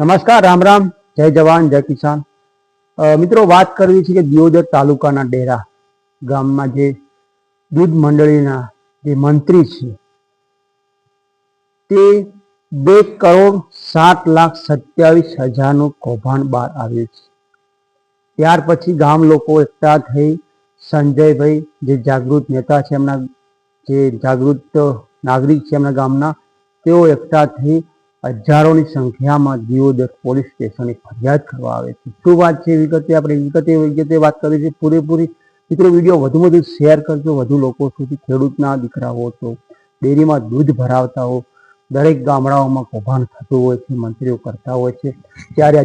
નમસ્કાર, રામ રામ. જય જવાન, જય કિસાન. મિત્રો, વાત કરવી છે કે દિયોદર તાલુકાના ડેરા ગામમાં જે દૂધ મંડળીના જે મંત્રી છે, તે બે કરોડ સાત લાખ સત્યાવીસ હજારનું કૌભાંડ બહાર આવ્યું છે. ત્યાર પછી ગામ લોકો એકઠા થઈ સંજયભાઈ, જે જાગૃત નેતા છે એમના, જે જાગૃત નાગરિક છે એમના ગામના, તેઓ એકઠા થઈ હજારોની સંખ્યામાં દિયોદર પોલીસ સ્ટેશને ફરિયાદ કરવા આવે છે. શું વાત છે? વિગતે આપણે વિગતે વિગતે વાત કરી છે. પૂરેપૂરી મિત્રો, વીડિયો વધુ વધુ શેર કરજો. વધુ લોકો સુધી ખેડૂતના દીકરાઓ તો ડેરીમાં દૂધ ભરાવતા હો. દરેક ગામડાઓમાં કૌભાંડ થતું હોય છે. મંત્રીઓ કરતા હોય છે. ત્યારે આ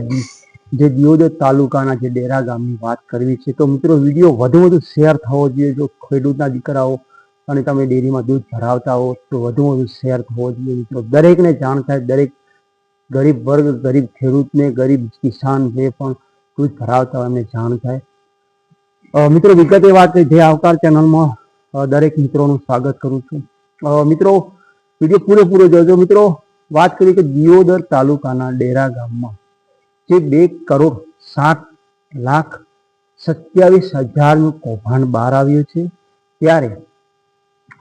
જે દિયોદર તાલુકાના જે ડેરા ગામની વાત કરવી છે. તો મિત્રો, વીડિયો વધુ વધુ શેર થવો જોઈએ. જો ખેડૂતના દીકરાઓ અને તમે ડેરીમાં દૂધ ભરાવતા હો તો વધુ વધુ શેર થવો જોઈએ મિત્રો. દરેકને જાણ થાય, દરેક ગરીબ વર્ગ, ગરીબ ખેડૂતને, ગરીબ કિસાન જે પણ દૂધ ભરાવતા હોય એમને જાણ થાય. મિત્રો, વિગતે વાત જે આવકાર ચેનલમાં દરેક મિત્રોનું સ્વાગત કરું છું. મિત્રો, વીડિયો પૂરેપૂરો જોજો. મિત્રો, વાત કરી કે દિયોદર તાલુકાના ડેરા ગામમાં, જે બે કરોડ સાત લાખ સત્યાવીસ હજારનું કૌભાંડ બહાર આવ્યું છે. ત્યારે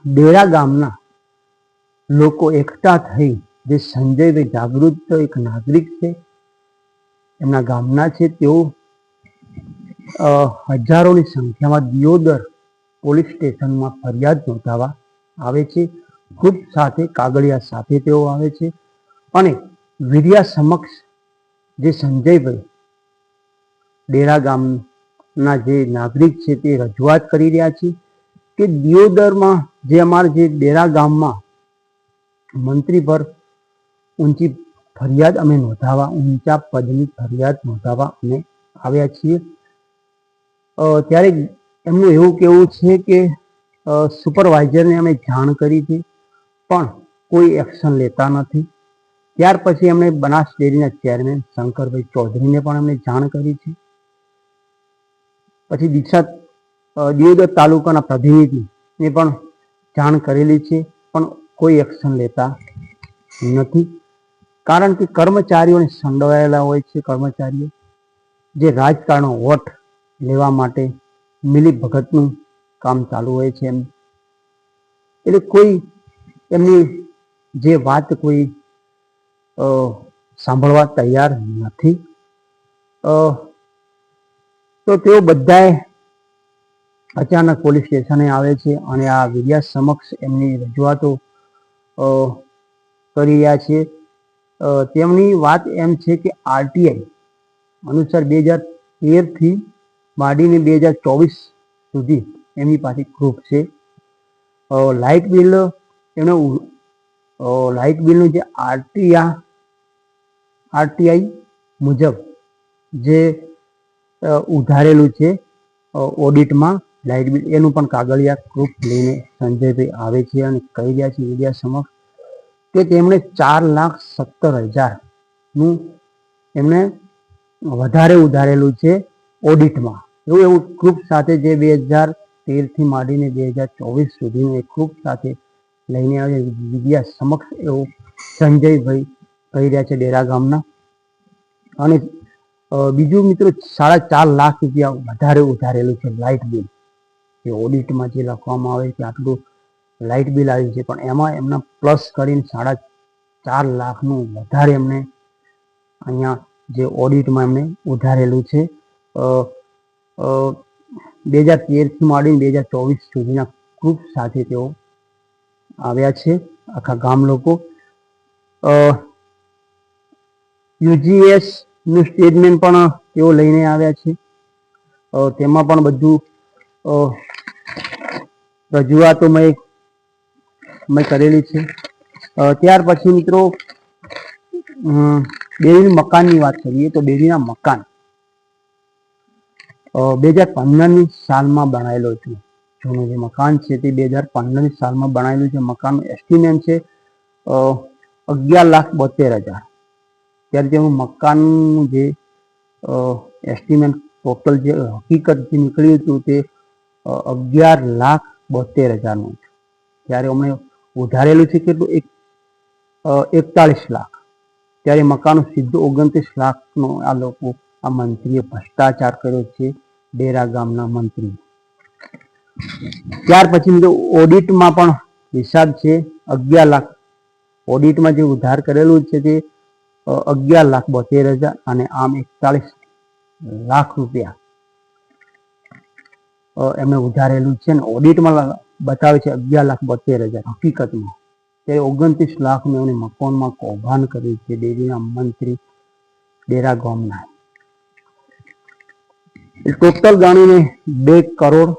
ડેરા ગામના લોકો એકઠા થઈ જે સંજયભાઈ જાગૃત એક નાગરિક છે, એમના ગામના છે, તેઓ હજારોની સંખ્યામાં દિયોદર પોલીસ સ્ટેશનમાં ફરિયાદ નોંધાવા આવે છે. ખૂબ સાથે કાગળિયા સાથે તેઓ આવે છે અને વીડિયા સમક્ષ જે સંજયભાઈ ડેરા ગામના જે નાગરિક છે તે રજૂઆત કરી રહ્યા છે. કે દિયોદરમાં જે અમારા જે ડેરા ગામમાં મંત્રી પર ઊંચી ફરિયાદ અમે નોંધાવા, ઊંચા પદની ફરિયાદ નોંધાવા અમે આવ્યા છીએ. ત્યારે એમનું એવું કહેવું છે કે સુપરવાઇઝરને અમે જાણ કરી છે, પણ કોઈ એક્શન લેતા નથી. ત્યાર પછી એમણે બનાસ ડેરીના ચેરમેન શંકરભાઈ ચૌધરીને પણ એમણે જાણ કરી છે. પછી દીક્ષા દિયોદર તાલુકાના પ્રતિનિધિને પણ જાણ કરેલી છે, પણ કોઈ એક્શન લેતા નથી. કારણ કે કર્મચારીઓને સંડોવાયેલા હોય છે, કર્મચારીઓ. જે રાજકારણો વોટ લેવા માટે મિલી ભગતનું કામ ચાલુ હોય છે એમ. એટલે કોઈ એમની જે વાત કોઈ સાંભળવા તૈયાર નથી. તો તેઓ બધાએ અચાનક પોલીસ સ્ટેશને આવે છે અને આ વિદ્યા સમક્ષ એમની રજૂઆતો કરી રહ્યા છે. તેમની વાત એમ છે કે આરટીઆઈ અનુસાર બે હજાર તેરથી માંડીને બે હજાર ચોવીસ સુધી એમની પાસે ગ્રુપ છે. લાઇટ બિલ એમણે લાઇટ બિલનું જે આરટીઆ, આરટીઆઈ મુજબ જે ઉધારેલું છે ઓડિટમાં લાઇટ બિલ એનું પણ કાગળિયા પ્રૂફ લઈને સંજયભાઈ આવે છે અને કહી રહ્યા છે મીડિયા સમક્ષ કે તેમણે ચાર લાખ સત્તર હજારનું એમણે વધારે ઉધારેલું છે ઓડિટમાં એવું એવું ગ્રુપ સાથે જે બે હજાર તેરથી માંડીને બે હજાર ચોવીસ સુધીનું એ ગ્રુપ સાથે લઈને આવે મીડિયા સમક્ષ એવું સંજયભાઈ કહી રહ્યા છે ડેરા ગામના. અને બીજું મિત્રો સાડા ચાર લાખ રૂપિયા વધારે ઉધારેલું છે લાઇટ બિલ જે ઓડિટમાં જે લખવામાં આવે કે આટલું લાઇટ બિલ આવ્યું છે, પણ એમાં એમના પ્લસ કરીને સાડા ચાર લાખનું વધારે એમને અહીંયા જે ઓડિટમાં એમને ઉધારેલું છે. બે હજાર તેરથી માંડીને બે હજાર ચોવીસ સુધીના ગ્રુપ સાથે તેઓ આવ્યા છે, આખા ગામ લોકો. યુજીએસનું સ્ટેટમેન્ટ પણ તેઓ લઈને આવ્યા છે. તેમાં પણ બધું રજૂઆતો મેં કરેલી છે. ત્યાર પછી મિત્રો ડેરીના ડેરી મકાનની વાત કરીએ તો ડેરીના મકાન બે હજાર પંદરની સાલમાં બનાવેલો છે. જૂનું જે મકાન છે તે બે હજાર પંદરની સાલમાં બનાવેલું છે. મકાનનું એસ્ટિમેટ છે અગિયાર લાખ બોતેર હજાર. ત્યારે તેનું મકાનનું જે એસ્ટિમેટ ટોટલ જે હકીકત જે નીકળ્યું હતું તે અગિયાર લાખ બોતેર હજારનું ત્યારે અમને ઉધારેલું છે કેટલું? એક એકતાળીસ લાખ. ત્યારે મકાનો સીધું ઓગણત્રીસ લાખનો આ લોકો, આ મંત્રીએ ભ્રષ્ટાચાર કર્યો છે ડેરા ગામના મંત્રી. ત્યાર પછી ઓડિટમાં પણ હિસાબ છે. અગિયાર લાખ ઓડિટમાં જે ઉધાર કરેલું છે તે અગિયાર લાખ બોતેર હજાર અને આમ એકતાલીસ લાખ રૂપિયા. અ, એમને ઉધારેલું છે ને ઓડિટમાં બતાવે છે અગિયાર લાખ બોતેર હજાર. હકીકતમાં તે ઓગણત્રીસ લાખનું એમને મકાનમાં કૌભાંડ કર્યું છે ડેરીના મંત્રી ડેરા ગામના. ટોટલ ગણીને બે કરોડ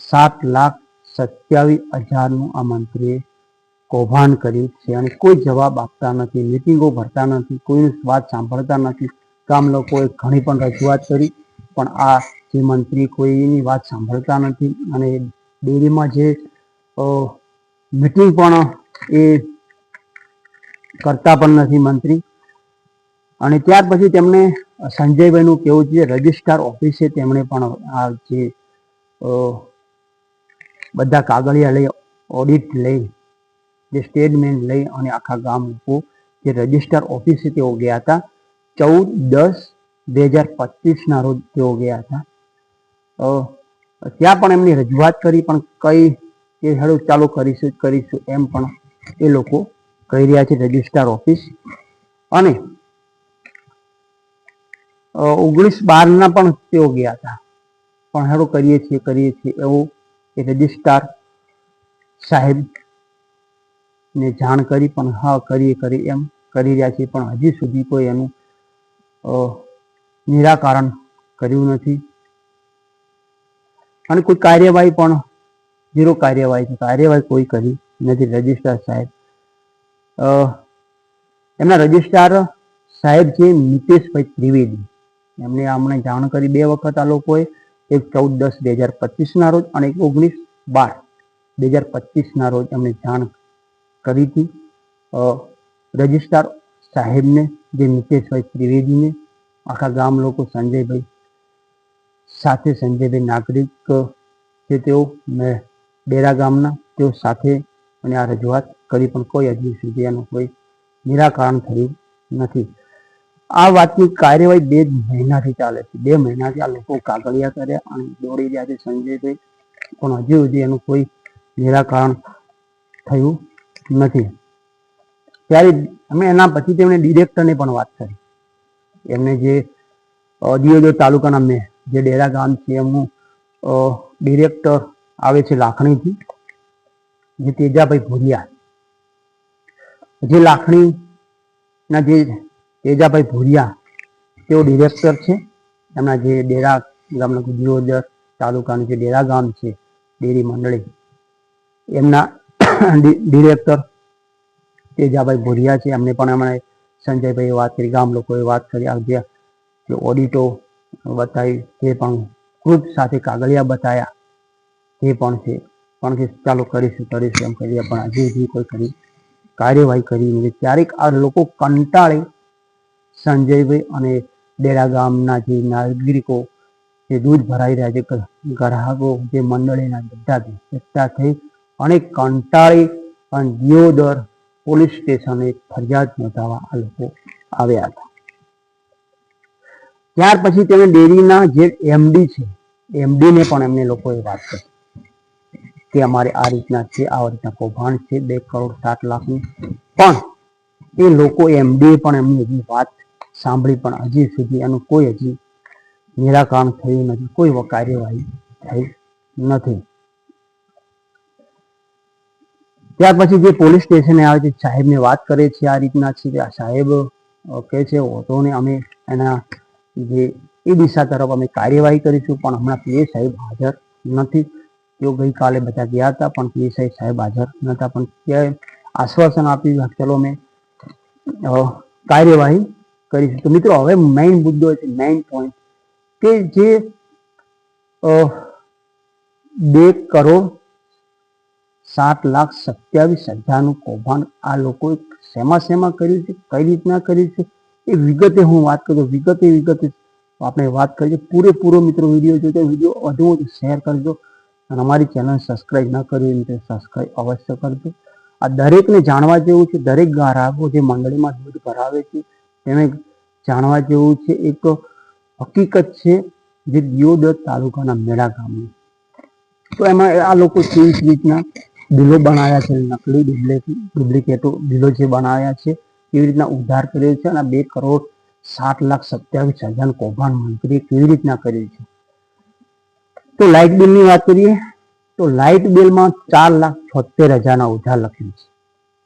સાત લાખ સત્યાવીસ હજારનું આ મંત્રીએ કૌભાંડ કર્યું છે અને કોઈ જવાબ આપતા નથી મિટિંગો ભરતા નથી કોઈની વાત સાંભળતા નથી. ગામ લોકોએ ઘણી પણ રજૂઆત કરી પણ આ જે મંત્રી કોઈની વાત સાંભળતા નથી અને ડેરીમાં જે મિટિંગ પણ એ કરતા પણ નથી મંત્રી. અને ત્યાર પછી તેમણે સંજયભાઈનું કેવું છે, રજિસ્ટ્રાર ઓફિસે તેમણે પણ આ જે બધા કાગળિયા લઈ ઓડિટ લઈ, જે સ્ટેટમેન્ટ લઈ અને આખા ગામ લોકો જે રજિસ્ટ્રાર ઓફિસે તેઓ ગયા હતા. ચૌદ દસ બે હજાર પચીસના રોજ તેઓ ગયા હતા. ત્યાં પણ એમની રજૂઆત કરી, પણ કઈ એ હેડો ચાલુ કરીશું કરીશું એમ પણ એ લોકો કહી રહ્યા છે રજિસ્ટ્રાર ઓફિસ. અને ઓગણીસ બારના પણ તેઓ ગયા હતા. પણ હેડો કરીએ છીએ કરીએ છીએ એવું એ રજિસ્ટ્રાર સાહેબ ને જાણ કરી, પણ હા, કરીએ કરી એમ કરી રહ્યા છે, પણ હજી સુધી કોઈ એનું નિરાકરણ કર્યું નથી. અને કોઈ કાર્યવાહી પણ ઝીરો કાર્યવાહી છે. કાર્યવાહી કોઈ કરી નથી. રજિસ્ટ્રાર સાહેબ એમના રજિસ્ટ્રાર સાહેબ છે નીતેશભાઈ ત્રિવેદી. એમને હમણાં જાણ કરી બે વખત આ લોકોએ. એક ચૌદ દસ બે હજાર પચીસના રોજ અને એક ઓગણીસ બાર બે હજાર પચીસના રોજ એમને જાણ કરી હતી. રજિસ્ટ્રાર સાહેબને, જે નીતેશભાઈ ત્રિવેદીને, આખા ગામ લોકો સંજયભાઈ સાથે સંજયભાઈ નાગરિક છે તેઓ ડેરા ગામના તેઓ સાથે, અને આ રજૂઆત કરી પણ કોઈ હજી સુધી એનું કોઈ નિરાકરણ થયું નથી. આ વાતની કાર્યવાહી બે મહિનાથી ચાલે છે. બે મહિનાથી આ લોકો કાગળિયા કર્યા અને દોડી રહ્યા છે સંજયભાઈ પણ હજી સુધી એનું કોઈ નિરાકરણ થયું નથી. ત્યારે અમે એના પછી તેમણે ડિરેક્ટરને પણ વાત કરી. એમને જે દિયોદર તાલુકાના મેં જે ડેરા ગામ છે, એમનું ડિરેક્ટર આવે છે લાખણીથી જે તેજાભાઈ ભુરિયા. જે લાખણીના જે તેજાભાઈ ભુરિયા, તેઓ ડિરેક્ટર છે. એમના જે ડેરા ગામના ગુજરોદર તાલુકાનું જે ડેરા ગામ છે, ડેરી મંડળી. એમના ડિરેક્ટર તેજાભાઈ ભુરિયા છે. એમને પણ એમણે સંજયભાઈએ વાત કરી, ગામ લોકોએ વાત કરી. આ જે ઓડિટો બતાવી તે પણ ગ્રુપ સાથે કાગળિયા બતાવ્યા તે પણ છે. પણ કે ચાલો કરીશું કરીશું એમ કરીએ. પણ હજી હજી કોઈ કરી કાર્યવાહી કરી નથી. ક્યારેક આ લોકો કંટાળી સંજયભાઈ અને ડેરા ગામના જે નાગરિકો જે દૂધ ભરાઈ રહ્યા છે ગ્રાહકો જે મંડળીના બધા એકઠા થઈ અને કંટાળી અને દિયોદર પોલીસ સ્ટેશને ફરિયાદ નોંધાવવા આ લોકો આવ્યા હતા. ત્યાર પછી તેને ડેરીના જે એમડી છે એમડીને પણ એમને લોકોએ વાત કરી. કે અમારે આ રીતના છે, આ રીતના કૌભાંડ છે, બે કરોડ સાત લાખનું. પણ એ લોકો એમડીએ પણ એમની હજી વાત સાંભળી પણ હજી સુધી એનું કોઈ હજી નિરાકરણ થયું નથી, કોઈ કાર્યવાહી થઈ નથી. ત્યાર પછી જે પોલીસ સ્ટેશને આવે છે, સાહેબને વાત કરે છે આ રીતના છે કે આ સાહેબ કે છે ને અમે એના જે એ દિશા તરફ અમે કાર્યવાહી કરીશું, પણ હમણાં પીએ સાહેબ હાજર નથી. તેઓ ગઈકાલે બધા ગયા હતા, પણ પીએ સાહેબ સાહેબ હાજર નહોતા પણ ત્યાં આશ્વાસન આપ્યું કે ચલો અમે કાર્યવાહી કરીશું. તો મિત્રો, હવે મેઇન મુદ્દો છે મેઇન પોઈન્ટ કે જે બે કરોડ સાત લાખ સત્યાવીસ હજારનું કૌભાંડ આ લોકોએ શેમાં શેમાં કર્યું છે, કઈ રીતના કર્યું છે? એ વિગતે હું વાત કરું, વિગતે વિગતે આપણે વાત કરીએ પૂરેપૂરો મિત્રો વીડિયો જોજો, વીડિયો વધુ વધુ શેર કરજો અને અમારી ચેનલ સબસ્ક્રાઈબ ન કરવી તો સબસ્ક્રાઈબ અવશ્ય કરજો. આ દરેકને જાણવા જેવું છે, દરેક ગ્રાહકો જે મંડળીમાં દૂધ ભરાવે છે તેને જાણવા જેવું છે, એક હકીકત છે જે દિયોદર તાલુકાના મેળા ગામની. તો એમાં આ લોકો કેવી રીતના બિલો બનાવ્યા છે, નકલી ડુપ્લિકેટો બિલો જે બનાવ્યા છે કેવી રીતના ઉધાર કર્યો છે અને બે કરોડ સાત લાખ સત્યાવીસ હજાર કૌભાંડ મંત્રીએ કેવી રીતના કર્યું છે? તો લાઇટ બિલની વાત કરીએ, તો લાઇટ બિલમાં ચાર લાખ છોતેર હજારના ઉધાર લખ્યું છે.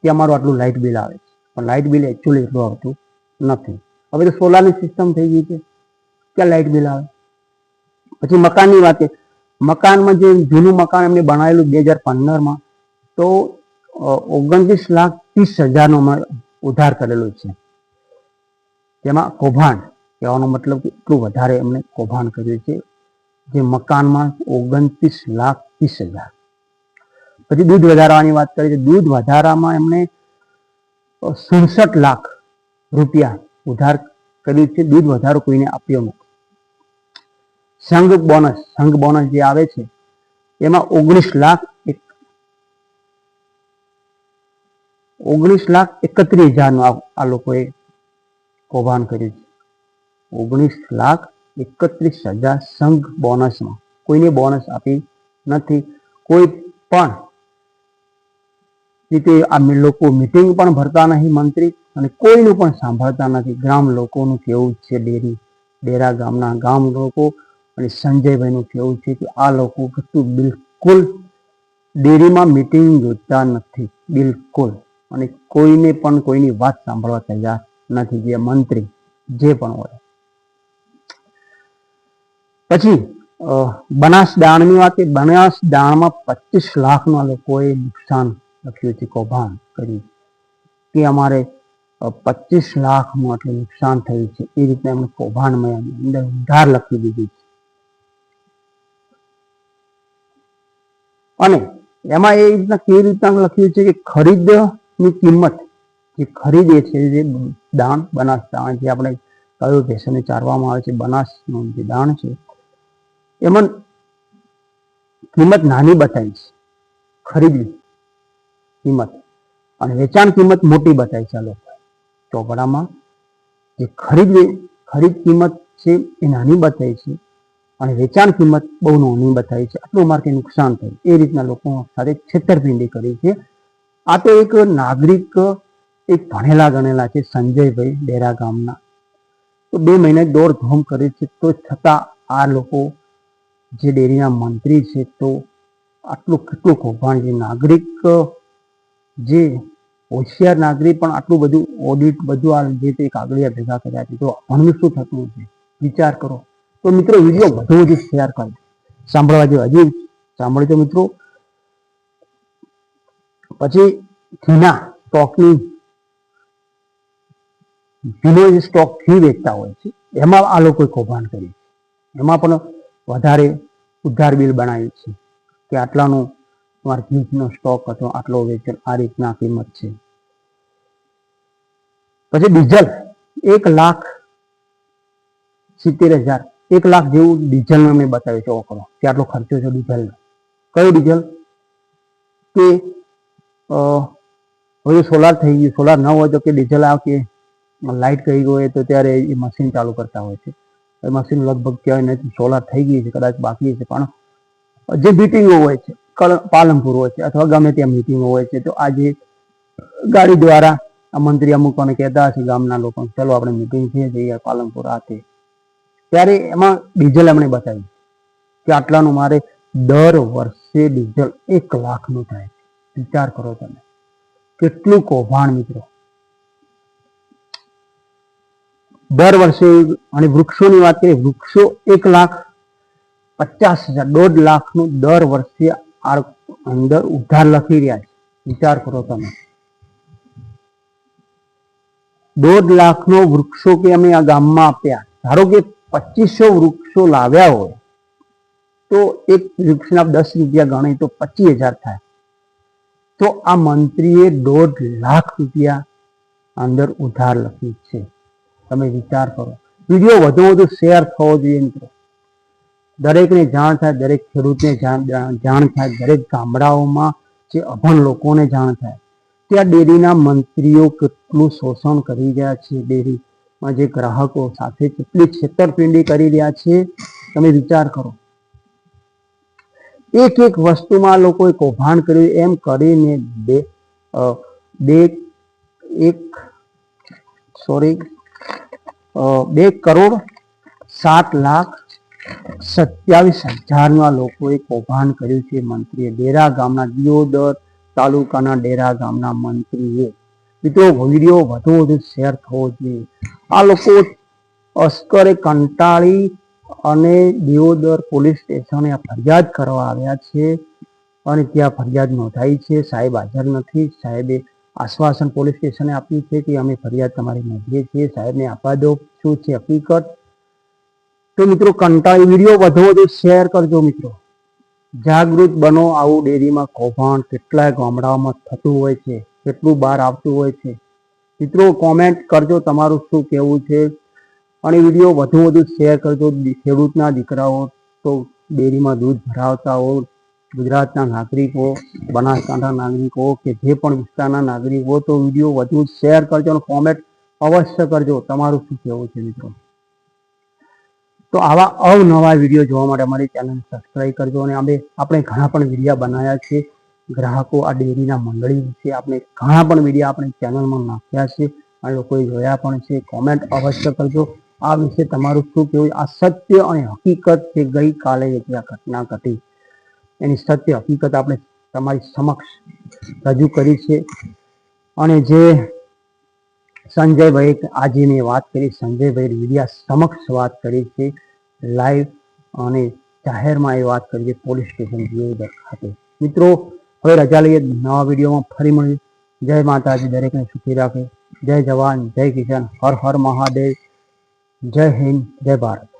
કે અમારું આટલું લાઇટ બિલ આવે છે. પણ લાઇટ બિલ એકચ્યુઅલી એટલું આવતું નથી. હવે તો સોલારની સિસ્ટમ થઈ ગઈ છે. ક્યાં લાઇટ બિલ આવે? પછી મકાનની વાત મકાનમાં જે જૂનું મકાન એમને બનાવેલું બે હજાર પંદરમાં, તો ઓગણત્રીસ લાખ ત્રીસ હજારનો અમારે ઉધાર કરેલું છે. તેમાં કૌભાંડ કહેવાનો મતલબ કે એટલું વધારે એમણે કૌભાંડ કર્યું છે જે મકાનમાં ઓગણત્રીસ લાખ ત્રીસ હજાર. પછી દૂધ વધારવાની વાત કરીએ તો દૂધ વધારામાં એમણે સડસઠ લાખ રૂપિયા ઉધાર કર્યું છે. દૂધ વધારો કોઈને આપ્યો નથી. સંઘ બોનસ સંઘ બોનસ જે આવે છે, એમાં ઓગણીસ લાખ એક ઓગણીસ લાખ એકત્રીસ હજારનું આ લોકોએ કૌભાંડ કર્યું છે. ઓગણીસ લાખ એકત્રીસ હજાર સંઘ બોનસમાં. કોઈને બોનસ આપી નથી. કોઈ પણ રીતે આ લોકો મિટિંગ પણ ભરતા નહીં મંત્રી અને કોઈનું પણ સાંભળતા નથી. ગ્રામ લોકોનું કેવું છે ડેરી ડેરા ગામના ગામ લોકો અને સંજયભાઈનું કેવું છે કે આ લોકો બિલકુલ ડેરીમાં મિટિંગ જોતા નથી. બિલકુલ. અને કોઈને પણ કોઈની વાત સાંભળવા તૈયાર નથી, જે મંત્રી જે પણ હોય. પછી બનાસ દાણની વાત બનાસ દાણમાં પચીસ લાખના લોકોએ નુકસાન લખ્યું છે, કૌભાંડ કર્યું કે અમારે પચીસ લાખનું આટલું નુકસાન થયું છે, એ રીતે એમણે કૌભાંડમાં અંદર ઉધાર લખી દીધી છે. અને એમાં એ રીતના કેવી રીતના લખ્યું છે કે ખરીદની કિંમત જે ખરીદે છે, જે દાણ બનાસ દાણ જે આપણે કયો ભેંસોને ચારવામાં આવે છે, બનાસનું જે દાણ છે, એમાં કિંમત નાની બતાવી છે ખરીદવી કિંમત. અને વેચાણ કિંમત મોટી બતાવી છે આ લોકો. ચોપડામાં જે ખરીદ ખરીદ કિંમત છે એ નાની બતાવી છે અને વેચાણ કિંમત બહુ નાની બતાવી છે. આટલું માર્કે નુકસાન થયું. એ રીતના લોકો સાથે છેતરપિંડી કરી છે. આ તો એક નાગરિક, એક ભણેલા ગણેલા છે, સંજયભાઈ ડેરા ગામના. તો બે મહિને દોડધામ કરે છે, તો છતાં આ લોકો જે ડેરીના મંત્રી છે, તો આટલું કેટલું કૌભાંડ છે. નાગરિક, જે હોશિયાર નાગરિક પણ આટલું બધું ઓડિટ બધું આ જે તે કાગળિયા ભેગા કર્યા છે, તો આનું શું થતું છે વિચાર કરો. તો મિત્રો, વીડિયો વધુ વધુ શેર કરો સાંભળવા જેવા હજી સાંભળજો મિત્રો. પછી ઘીના સ્ટોકની, ઘીનો જે સ્ટોક ઘી વેચતા હોય છે, એમાં આ લોકોએ કૌભાંડ કર્યું છે. એમાં પણ વધારે ઉદ્ધાર બિલ બનાવ્યું છે કે આટલાનો તમારે ઘીનો સ્ટોક હતો, આટલો વેચેલ, આ રીતના કિંમત છે. પછી ડીઝલ, એક લાખ સિત્તેર હજાર, એક લાખ જેવું ડીઝલનો મેં બતાવ્યું છે ઓકડો કે આટલો ખર્ચો છે ડીઝલનો. કયો ડીઝલ? કે હવે સોલાર થઈ ગયું સોલાર ન હોય તો કે ડીઝલ આવે લાઇટ કહી હોય તો ત્યારે એ મશીન ચાલુ કરતા હોય છે. એ મશીન લગભગ કહેવાય નથી સોલાર થઈ ગઈ છે, કદાચ બાકી છે, પણ જે મિટિંગો હોય છે પાલનપુર હોય છે, અથવા ગમે ત્યાં મિટિંગો હોય છે, તો આજે ગાડી દ્વારા મંત્રી અમુકોને કહેતા હશે, ગામના લોકો, ચલો આપણે મિટિંગ છે, જઈએ પાલનપુર આ તે ત્યારે એમાં ડીઝલ એમણે બતાવ્યું કે આટલાનું મારે દર વર્ષે ડીઝલ એક લાખનું થાય વિચાર કરો તમે. કેટલું કૌભાંડ મિત્રો. દર વર્ષે અને વૃક્ષોની વાત કરીએ, વૃક્ષો એક લાખ પચાસ હજાર, દોઢ લાખનું દર વર્ષે અંદર ઉધાર લખી રહ્યા છે. વિચાર કરો તમે. દોઢ લાખનો વૃક્ષો કે અમે આ ગામમાં આપ્યા. ધારો કે પચીસો વૃક્ષો લાવ્યા હોય, તો એક વૃક્ષના દસ રૂપિયા ગણે તો પચીસ હજાર થાય. તો આ મંત્રીએ દોઢ લાખ રૂપિયા અંદર ઉધાર લખ્યું છે. તમે વિચાર કરો. વીડિયો વધુ વધુ શેર થવો જોઈએ મિત્રો. દરેકને જાણ થાય, દરેક ખેડૂતને જાણ થાય, દરેક ગામડાઓમાં જે અભણ લોકોને જાણ થાય. ત્યાં ડેરીના મંત્રીઓ કેટલું શોષણ કરી રહ્યા છે ડેરીમાં જે ગ્રાહકો સાથે કેટલી છેતરપિંડી કરી રહ્યા છે. તમે વિચાર કરો. એક એક વસ્તુમાં લોકોએ કૌભાંડ કર્યું, એમ કરીને બે બે, એક સોરી બે કરોડ સાત લાખ સત્યાવીસ હજારના લોકોએ કૌભાંડ કર્યું છે મંત્રીએ. ડેરા ગામના દિયોદર તાલુકાના ડેરા ગામના મંત્રીએ. મિત્રો, વીડિયો વધુ વધુ શેર થવો જોઈએ. આ લોકો અસ્કરે કંટાળી અને દિયોદર પોલીસ સ્ટેશને ફરિયાદ કરવા આવ્યા છે અને ત્યાં ફરિયાદ નોંધાઈ છે. સાહેબ હાજર નથી. સાહેબે આશ્વાસન પોલીસ સ્ટેશને આપ્યું છે કે અમે ફરિયાદ તમારી નોંધીએ છીએ. સાહેબને આપવા દો. શું છે હકીકત? તો મિત્રો કંટાળી વીડિયો વધુ વધુ શેર કરજો મિત્રો. જાગૃત બનો આવું ડેરીમાં કૌભાંડ. કેટલાય ગામડાઓમાં થતું હોય છે. કેટલું બહાર આવતું હોય છે. મિત્રો કોમેન્ટ કરજો તમારું શું કહેવું છે? અને વીડિયો વધુ વધુ શેર કરજો. ખેડૂતના દીકરાઓ તો ડેરીમાં દૂધ ભરાવતા હો ગુજરાતના નાગરિકો, બનાસકાંઠા નાગરિકો કે જે પણ વિસ્તારના નાગરિકો તો વીડિયો વધુ શેર કરજો અને કોમેન્ટ અવશ્ય કરજો. તમારું શું કહેવું છે મિત્રો? તો આવા અવનવા વીડિયો જોવા માટે અમારી ચેનલ સબસ્ક્રાઈબ કરજો અને અમે આપણે ઘણા પણ વિડીયા બનાવ્યા છે. ગ્રાહકો આ ડેરીના મંડળી વિશે આપણે ઘણા પણ વીડિયો આપણે ચેનલમાં નાખ્યા છે. અને લોકોએ જોયા પણ છે. કોમેન્ટ અવશ્ય કરજો. આ વિશે તમારું શું કહેવું? આ સત્ય અને હકીકત ગઈકાલે જે આ ઘટના ઘટી, એની સત્ય હકીકત આપણે તમારી સમક્ષ રજૂ કરી છે. અને જે સંજયભાઈ આજે મેં વાત કરી, સંજયભાઈ મીડિયા સમક્ષ વાત કરી છે, લાઈવ અને જાહેરમાં એ વાત કરી છે, પોલીસ સ્ટેશન દિયોદર ખાતે મિત્રો, હવે રજા લઈએ, નવા વિડીયોમાં ફરી મળીએ. જય માતાજી, દરેકને સુખી રાખે. જય જવાન, જય કિસાન. હર હર મહાદેવ. જય હિન્દ જય ભારત.